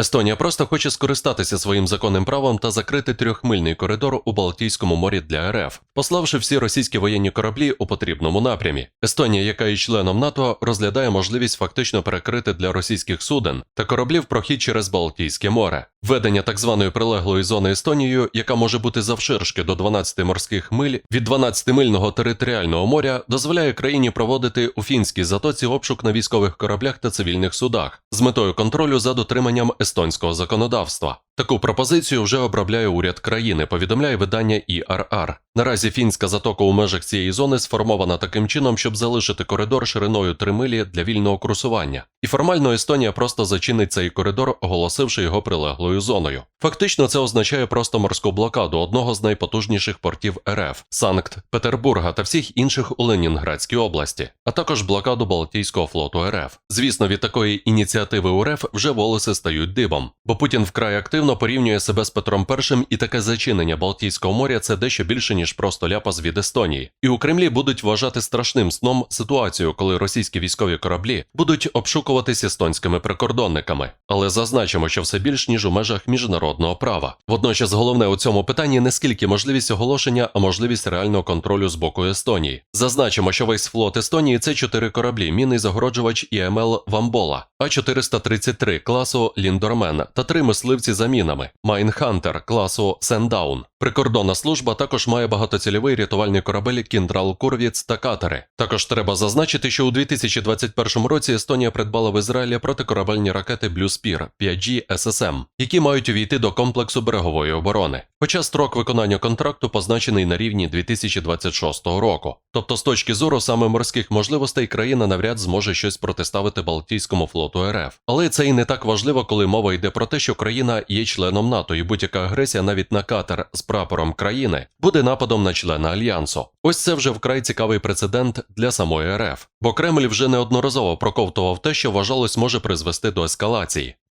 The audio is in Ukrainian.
Естонія просто хоче скористатися своїм законним правом та закрити трьохмильний коридор у Балтійському морі для РФ, пославши всі російські воєнні кораблі у потрібному напрямі. Естонія, яка є членом НАТО, розглядає можливість фактично перекрити для російських суден та кораблів прохід через Балтійське море. Введення так званої прилеглої зони Естонією, яка може бути завширшки до 12 морських миль від 12-мильного територіального моря, дозволяє країні проводити у фінській затоці обшук на військових кораблях та цивільних судах з метою контролю за дотриманням естонського законодавства. Таку пропозицію вже обробляє уряд країни, повідомляє видання ІРР. Наразі фінська затока у межах цієї зони сформована таким чином, щоб залишити коридор шириною 3 милі для вільного курсування. І формально Естонія просто зачинить цей коридор, оголосивши його прилеглою зоною. Фактично, це означає просто морську блокаду одного з найпотужніших портів РФ Санкт-Петербурга та всіх інших у Ленінградській області, а також блокаду Балтійського флоту РФ. Звісно, від такої ініціативи у РФ вже волоси стають дибом, бо Путін вкрай активно порівнює себе з Петром І, і таке зачинення Балтійського моря це дещо більше ніж просто ляпас від Естонії. І у Кремлі будуть вважати страшним сном ситуацію, коли російські військові кораблі будуть обшукуватись естонськими прикордонниками. Але зазначимо, що все більш ніж у межах міжнародного права. Водночас головне у цьому питанні не скільки можливість оголошення, а можливість реального контролю з боку Естонії. Зазначимо, що весь флот Естонії це чотири кораблі: мінний загороджувач ІМЛ Вамбола, А433 класу Ліндормен та три мисливці за мінами Майнхантер класу Сендаун. Прикордонна служба також має багатоцільовий рятувальний корабель Кіндрал Курвіц та катери. Також треба зазначити, що у 2021 році Естонія придбала в Ізраїлі протикорабельні ракети Blue Spear 5G SSM, які мають увійти до комплексу берегової оборони. Хоча строк виконання контракту позначений на рівні 2026 року. Тобто, з точки зору саме морських можливостей, країна навряд зможе щось протиставити Балтійському флоту РФ. Але це і не так важливо, коли мова йде про те, що країна є членом НАТО, і будь-яка агресія навіть на катер з прапором країни буде нападом на члена альянсу. Ось це вже вкрай цікавий прецедент для самої РФ, бо Кремль вже неодноразово проковтував те, що вважалось може призвести до ескалації.